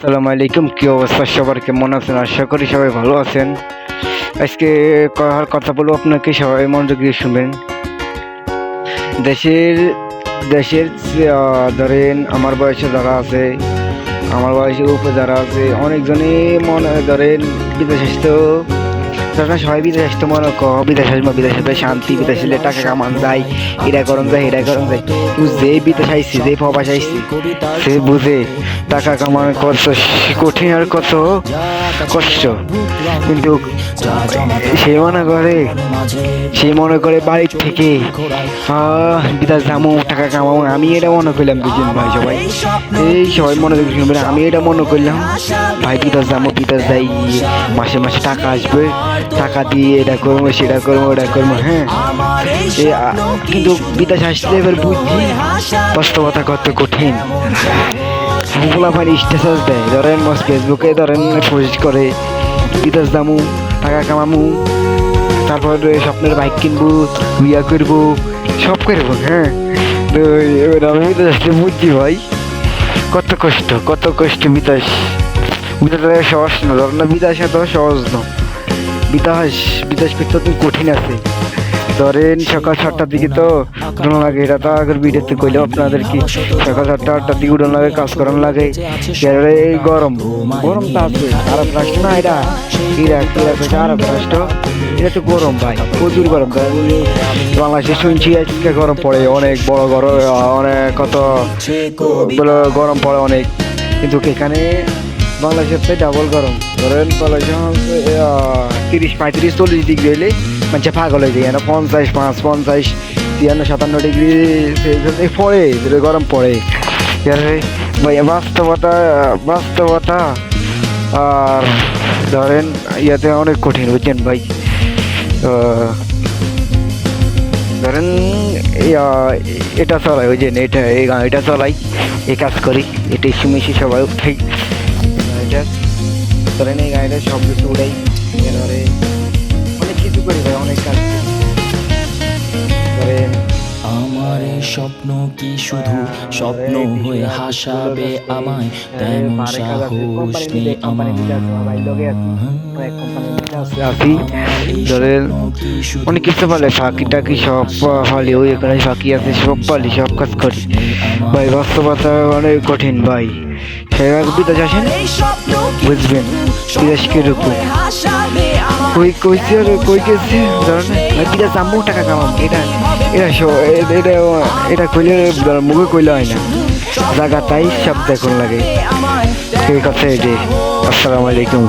আসসালামু আলাইকুম, কি অবস্থা সবার? কেমন আছেন? আশা করি সবাই ভালো আছেন। আজকে কথার কথা বলব আপনাকে, সবাই মনোযোগ দিয়ে শুনবেন। দেশের দেশের ধরেন আমার বয়সে যারা আছে, আমার বয়সের উপরে যারা আছে, অনেকজনই মনে, ধরেন বিদেশ তারা সবাই বিদেশ তো মনে কর। বিদেশ আসব, বিদেশ আসবে শান্তি, বিদেশ এলে টাকা কামান যায়, এটা করন যাই এটা করন যাই তুই যে বিদেশ আইসি যে প্রবাস আইসি সে বুঝে টাকা কামান কত কঠিন আর কত কষ্ট। কিন্তু সে মনে করে, সে মনে করে বাড়ির থেকে বিদেশ যাব টাকা কামাবো আমি এটা মনে করলাম দুজন ভাই সবাই। এই সবাই মনে করে আমি এটা মনে করলাম, ভাই বিদেশ যাব বিদেশ যাই মাসে মাসে টাকা আসবে, টাকা দিয়ে এটা করব, সেটা করব, ওটা করব হ্যাঁ। কিন্তু বিদেশ আসলে এবার বুঝছি, বাস্তবতা কত কঠিন। ওগুলা মানে স্ট্যাটাস দেয়, ধরেন ফেসবুকে ধরেন পোস্ট করে বিদেশ দামু, টাকা কামামু, তারপরে স্বপ্নের বাইক কিনবো, বিয়া করব, সব করব হ্যাঁ? তো এবার আমি বিদেশ বুঝছি ভাই, কত কষ্ট কত কষ্ট মিতাস বিদেশ সহজ না ধরেন না বিদেশ সহজ না। বিদেশ বিদেশ করতে তো কঠিন আছে। ধরেন সকাল সাতটার দিকে তো উঠন লাগে, এটা তো আগের ভিডিওতে কইলাম আপনাদের কি সকাল সাতটা আটটার দিকে উঠন লাগে, কাজ করান লাগে। এই গরম গরম তো আছে আরব রাষ্ট্র না এটা। ইরাক ইরাক আরব রাষ্ট্র, এটা তো গরম ভাই, প্রচুর গরম বাংলাদেশে শুনছি আজকে গরম পড়ে অনেক, বড় গরম, অনেক কত গরম পড়ে অনেক। কিন্তু এখানে বাংলাদেশের তো ডাবল গরম। ধরেন বাংলাদেশে তিরিশ পঁয়ত্রিশ চল্লিশ ডিগ্রি হইলে মানে পাগল হয়ে যায় পঞ্চাশ পাঁচ, পঞ্চাশ, তিয়ান্ন, সাতান্ন ডিগ্রি পড়ে গরম পড়ে। ভাই, বাস্তবতা বাস্তবতা, আর ধরেন ইয়াতে অনেক কঠিন, বুঝছেন ভাই? ধরেন এটা চলাই যে এটা এই গাড়িটা চলাই এই কাজ করি এটা সুমিশি সবাই উঠাই ধরেন এই সব কিছু উড়াই এবারে অনেক কিছু করি ভাই অনেক কাজ ধরেন আমার স্বপ্ন কি শুধু স্বপ্ন হয়ে হাসাবে আমায়? তেমন সাহস নেই আমার ধরেন অনেক কিছু পালে ফাঁকি টাকি সব ফালি ওই এখানে ফাঁকি আছে সব পালি সব কাজ করি। ভাই বাস্তবতা অনেক কঠিন ভাই। সেরা বিদেশ আসেন? বুঝবেন রূপে? কই কইছে আর কই গেছে? ধরেন বিদেশ টাকা কামাম এটা এটা এটা এটা কইলে মুখে কইলে হয় না। জায়গা তাই সব দেখুন লাগে। ঠিক আছে এটি। আসসালামু আলাইকুম।